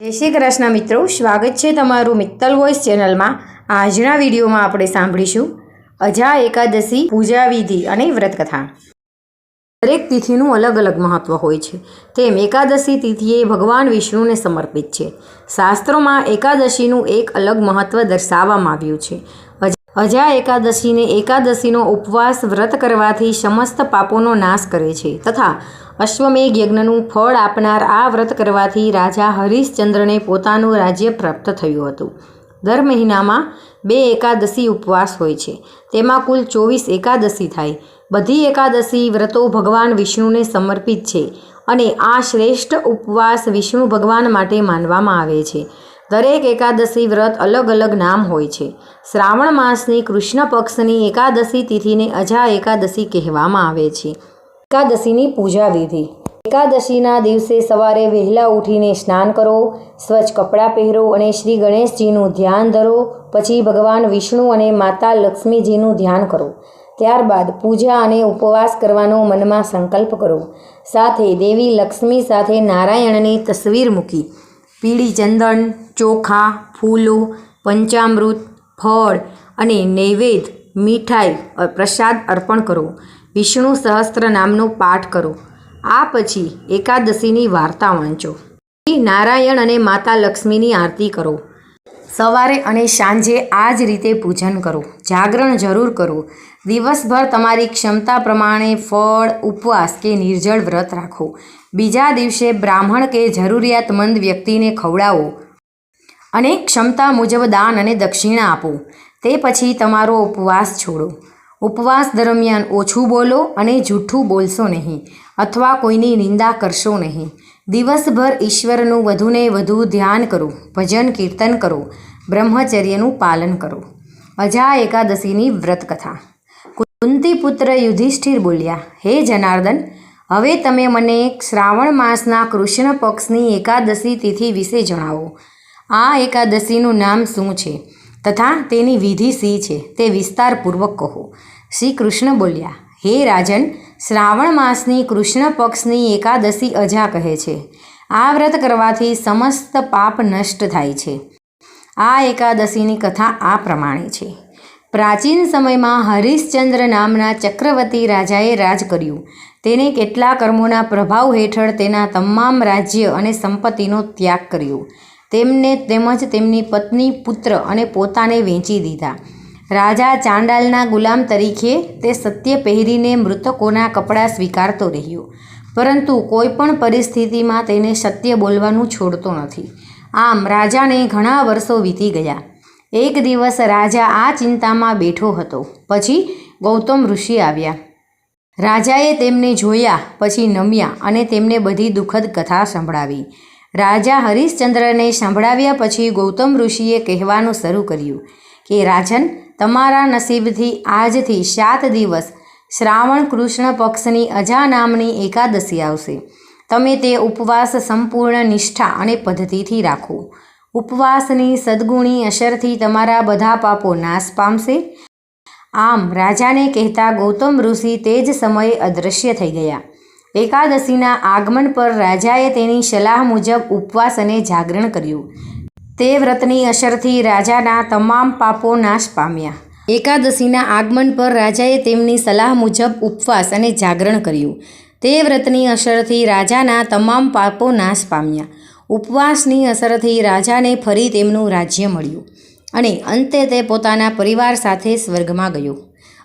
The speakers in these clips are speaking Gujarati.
જય શ્રી કૃષ્ણ મિત્રો, સ્વાગત છે તમારું મિત્તલ વોઇસ ચેનલમાં. આજના વિડીયોમાં આપણે સાંભળીશું અજા એકાદશી, પૂજા વિધિ અને વ્રત કથા દરેક તિથિનું અલગ અલગ મહત્વ હોય છે. તેમ એકાદશી તિથિ એ ભગવાન વિષ્ણુને સમર્પિત છે. શાસ્ત્રોમાં એકાદશીનું એક અલગ મહત્વ દર્શાવવામાં આવ્યું છે. અજ- એકાદશીને એકાદશીનો ઉપવાસ વ્રત કરવાથી સમસ્ત પાપોનો નાશ કરે છે તથા અશ્વમેઘ યજ્ઞનું ફળ આપનાર આ વ્રત કરવાથી રાજા હરિશ્ચંદ્રને પોતાનું રાજ્ય પ્રાપ્ત થયું હતું. દર મહિનામાં બે એકાદશી ઉપવાસ હોય છે. તેમાં કુલ ચોવીસ એકાદશી થાય. બધી એકાદશી વ્રતો ભગવાન વિષ્ણુને સમર્પિત છે અને આ શ્રેષ્ઠ ઉપવાસ વિષ્ણુ ભગવાન માટે માનવામાં આવે છે. દરેક એકાદશી વ્રત અલગ અલગ નામ હોય છે. શ્રાવણ માસની કૃષ્ણ પક્ષની એકાદશી તિથિને અજા એકાદશી કહેવામાં આવે છે. એકાદશીની પૂજા વિધિ. એકાદશીના દિવસે સવારે વહેલા ઉઠીને સ્નાન કરો, સ્વચ્છ કપડાં પહેરો અને શ્રી ગણેશજીનું ધ્યાન ધરો, પછી ભગવાન વિષ્ણુ અને માતા લક્ષ્મીજીનું ધ્યાન કરો. ત્યારબાદ પૂજા અને ઉપવાસ કરવાનો મનમાં સંકલ્પ કરો. સાથે દેવી લક્ષ્મી સાથે નારાયણની તસવીર મૂકી. પીળી ચંદન, ચોખા, ફૂલો, પંચામૃત, ફળ અને નૈવેદ્ય, મીઠાઈ પ્રસાદ અર્પણ કરો. વિષ્ણુ સહસ્ત્ર નામનો પાઠ કરો. આ પછી એકાદશીની વાર્તા વાંચો. નારાયણ અને માતા લક્ષ્મીની આરતી કરો. સવારે અને સાંજે આ જ રીતે પૂજન કરો. જાગરણ જરૂર કરો. દિવસભર તમારી ક્ષમતા પ્રમાણે ફળ, ઉપવાસ કે નિર્જળ વ્રત રાખો. બીજા દિવસે બ્રાહ્મણ કે જરૂરિયાતમંદ વ્યક્તિને ખવડાવો અને ક્ષમતા મુજબ દાન અને દક્ષિણા આપો. તે પછી તમારો ઉપવાસ છોડો. ઉપવાસ દરમિયાન ઓછું બોલો અને જૂઠું બોલશો નહીં અથવા કોઈની નિંદા કરશો નહીં. દિવસભર ઈશ્વરનું વધુને વધુ ધ્યાન કરો, ભજન કીર્તન કરો, બ્રહ્મચર્યનું પાલન કરો. અજા એકાદશીની વ્રત કથા કુંતી પુત્ર યુધિષ્ઠિર બોલ્યા, હે જનાર્દન, હવે તમે મને શ્રાવણ માસના કૃષ્ણ પક્ષની એકાદશી તિથિ વિશે જણાવો. આ એકાદશીનું નામ શું છે? તથા તેની વિધિ સી છે? તે વિસ્તારપૂર્વક કહો. શ્રી કૃષ્ણ બોલ્યા, હે રાજન, શ્રાવણ માસની કૃષ્ણ પક્ષની એકાદશી અજા કહે છે. આ વ્રત કરવાથી સમસ્ત પાપ નષ્ટ થાય છે. આ એકાદશીની કથા આ પ્રમાણે છે. પ્રાચીન સમયમાં હરિશ્ચંદ્ર નામના ચક્રવર્તી રાજાએ રાજ કર્યું. તેને કેટલા કર્મોના પ્રભાવ હેઠળ તેના તમામ રાજ્ય અને સંપત્તિનો ત્યાગ કર્યો. તેમને તેમજ તેમની પત્ની, પુત્ર અને પોતાને વેચી દીધા. રાજા ચાંડાલના ગુલામ તરીકે તે સત્ય પહેરીને મૃતકોના કપડાં સ્વીકારતો રહ્યો. પરંતુ કોઈ પણ પરિસ્થિતિમાં તેને સત્ય બોલવાનું છોડતો નથી. આમ રાજાને ઘણા વર્ષો વીતી ગયા. એક દિવસ રાજા આ ચિંતામાં બેઠો હતો. પછી ગૌતમ ઋષિ આવ્યા. રાજાએ તેમને જોયા, પછી નમ્યા અને તેમને બધી દુઃખદ કથા સંભળાવી. રાજા હરિશ્ચંદ્રને સંભળાવ્યા પછી ગૌતમ ઋષિએ કહેવાનું શરૂ કર્યું કે, રાજન, તમારા નસીબથી આજથી સાત દિવસ શ્રાવણ કૃષ્ણ પક્ષની અજા નામની એકાદશી આવશે. તમે તે ઉપવાસ સંપૂર્ણ નિષ્ઠા અને પદ્ધતિથી રાખો. ઉપવાસની સદગુણી અસરથી તમારા બધા પાપો નાશ પામશે? આમ રાજાને કહેતા ગૌતમ ઋષિ તે જ સમયે અદૃશ્ય થઈ ગયા. એકાદશીના આગમન પર રાજાએ તેની સલાહ મુજબ ઉપવાસ અને જાગરણ કર્યું. તે વ્રતની અસરથી રાજાના તમામ પાપો નાશ પામ્યા. એકાદશીના આગમન પર રાજાએ તેમની સલાહ મુજબ ઉપવાસ અને જાગરણ કર્યું. તે વ્રતની અસરથી રાજાના તમામ પાપો નાશ પામ્યા. ઉપવાસની અસરથી રાજાને ફરી તેમનું રાજ્ય મળ્યું અને અંતે તે પોતાના પરિવાર સાથે સ્વર્ગમાં ગયો.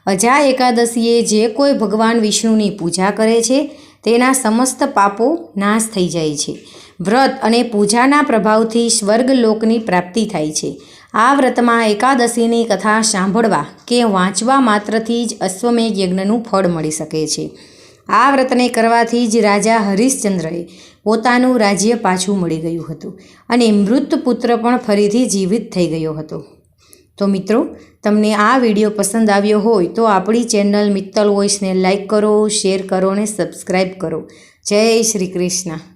અજા એકાદશીએ જે કોઈ ભગવાન વિષ્ણુની પૂજા કરે છે, તેના સમસ્ત પાપો નાશ થઈ જાય છે. વ્રત અને પૂજાના પ્રભાવથી સ્વર્ગલોકની પ્રાપ્તિ થાય છે. આ વ્રતમાં એકાદશીની કથા સાંભળવા કે વાંચવા માત્રથી જ અશ્વમેઘ યજ્ઞનું ફળ મળી શકે છે. આ વ્રતને કરવાથી જ રાજા હરિશ્ચંદ્રએ પોતાનું રાજ્ય પાછું મળી ગયું હતું અને મૃત પુત્ર પણ ફરીથી જીવિત થઈ ગયો હતો. તો મિત્રો, તમને આ વીડિયો પસંદ આવ્યો હોય તો આપણી ચેનલ મિત્તલ વોઇસને લાઇક કરો, શેર કરો અને સબસ્ક્રાઈબ કરો. જય શ્રી કૃષ્ણ.